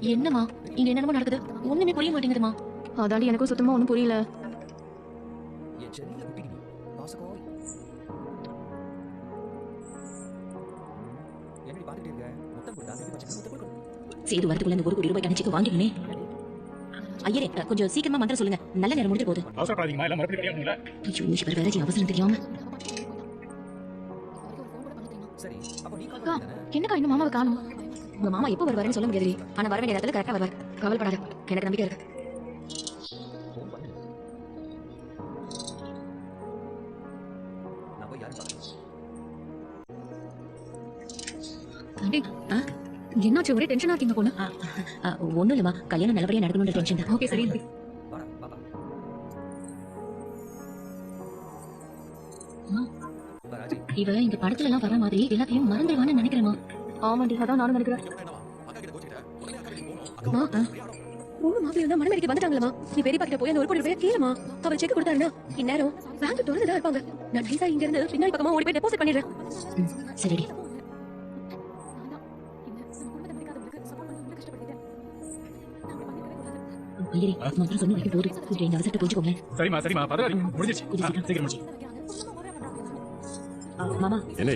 என்னம்மா? இங்க என்னென்னமோ நடக்குது. ஒண்ணுமே புரிய மாட்டேங்குதுமா? அதாண்டி எனக்கும் சுத்தமா ஒன்றும் புரியல. சேது வரதுக்குள்ள இந்த ஒரு கோடி ரூபாய் கணிச்சுக்கு வாங்கிடுமே ஐயரே கொஞ்சம் சீக்கிரமா மந்திரம் சொல்லுங்க. நல்ல நேரம் முடிஞ்சு போகுது. அவசரப்படாதீங்கம்மா எல்லாம் மறுபடியும் ஐயோ அவசரம் தெரியாம. என்னக்கா இன்னும் மாமாவை காணும்? உங்க மாமா எப்போ வருவாருன்னு சொல்ல முடியாது. ஆனா வர வேண்டிய நேரத்துல கரெக்டா வருவார். கவலைப்படாத. எனக்கு நம்பிக்கை இருக்கு? என்னாச்சு? ஒரே டென்ஷனா இருக்கீங்க போல. ஒண்ணும் இல்லம்மா. கல்யாணம் நல்லபடியா நடக்கணும்ன்ற டென்ஷன் தான். ஓகே சரி இவ இந்த படத்துல எல்லாம் வர மாதிரி எல்லாத்தையும் மறந்துடுவான்னு நினைக்கிறேமா ஆமாண்டி அதான் நானும் நினைக்கிறேன். அம்மா பொண்ணு மாப்பிள்ளை தான் மனமேடிக்கு வந்துட்டாங்களா நீ பெரியப்பா கிட்ட போய் அந்த ஒரு கோடி ரூபாய் கேளுமா அவர் செக் கொடுத்தாருன்னா இந்நேரம் பேங்க் திறந்துதான் இருப்பாங்க. நான் நைசா இங்க இருந்து பின்னாடி பக்கமா ஓடி போய் டெபாசிட் பண்ணிடுறேன். சரிடி. ஐயரே மந்திரம் சொன்ன வரைக்கும் போதும். அவசரத்தை புரிஞ்சுக்கோங்க பரவாயில்ல. சீக்கிரம் முடிச்சு மாமா. என்ன